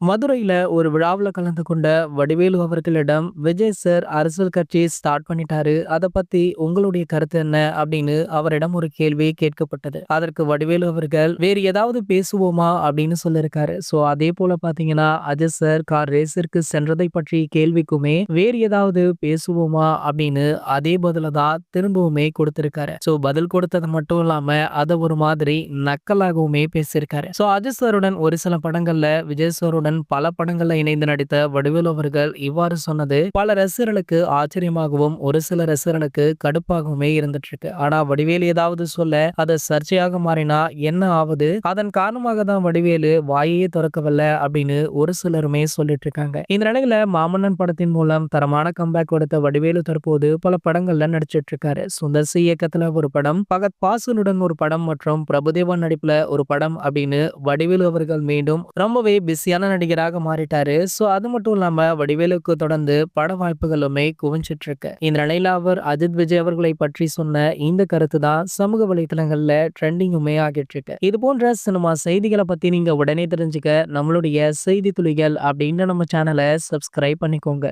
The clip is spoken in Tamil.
மதுரையில ஒரு விழாவில் கலந்து கொண்ட வடிவேலு அவர்களிடம் விஜய் சார் அரசியல் கட்சி ஸ்டார்ட் பண்ணிட்டாரு. அதை பத்தி உங்களுடைய கருத்து என்ன? அப்படின்னு அவரிடம் ஒரு கேள்வி கேட்கப்பட்டது. அதற்கு வடிவேலு அவர்கள் வேறு ஏதாவது பேசுவோமா? அப்படின்னு சொல்லியிருக்காரு. சோ அதே போல பாத்தீங்கன்னா அஜய் சார் கார் ரேஸிற்கு சென்றதை பற்றி கேள்விக்குமே வேறு ஏதாவது பேசுவோமா? அப்படின்னு அதே பதில தான் திரும்பவுமே கொடுத்திருக்காரு. சோ பதில் கொடுத்தது மட்டும் இல்லாம அதை ஒரு மாதிரி நக்கலாகவுமே பேசியிருக்காரு. சோ அஜய் சாருடன் ஒரு சில படங்கள்ல விஜய் சாருடன் பல படங்கள்ல இணைந்து நடித்த வடிவேலு அவர்கள் இவ்வாறு சொன்னது பல ரசிகர்களுக்கு ஆச்சரியமாகவும் ஒரு சில ரசிகர்களுக்கு கடுப்பாகவுமே இருந்துட்டு இருக்கு ஆனா வடிவேலு ஏதாவது சொல்ல அது சர்ச்சையாக மாறினா என்ன ஆகுது அதன் காரணமாக தான் வடிவேலு வாயையே திறக்கவில்ல அப்படின்னு ஒரு சிலருமே சொல்லிட்டு இருக்காங்க இந்த நிலையில மாமன்னன் படத்தின் மூலம் தரமான கம்பேக் கொடுத்த வடிவேலு தற்போது பல படங்கள்ல நடிச்சிட்டு இருக்காரு சுந்தர் சி இயக்கத்துல ஒரு படம் பகத் பாசனுடன் ஒரு படம் மற்றும் பிரபுதேவன் நடிப்புல ஒரு படம் அப்படின்னு வடிவேலு அவர்கள் மீண்டும் ரொம்பவே பிஸியான நடிகராக மாறிட்டாரு. ஸோ அது மட்டும் இல்லாம வடிவேலுக்கு தொடர்ந்து பட வாய்ப்புகளுமே குவிஞ்சிட்டு இருக்கு இந்த நிலையில அவர் அஜித் விஜய் அவர்களை பற்றி சொன்ன இந்த கருத்து தான் சமூக வலைதளங்கள்ல ட்ரெண்டிங்குமே ஆகிட்டு இருக்கு இது போன்ற சினிமா செய்திகளை பத்தி நீங்க உடனே தெரிஞ்சுக்க நம்மளுடைய செய்தி துளிகள் அப்படின்ற நம்ம சேனலை சப்ஸ்கிரைப் பண்ணிக்கோங்க.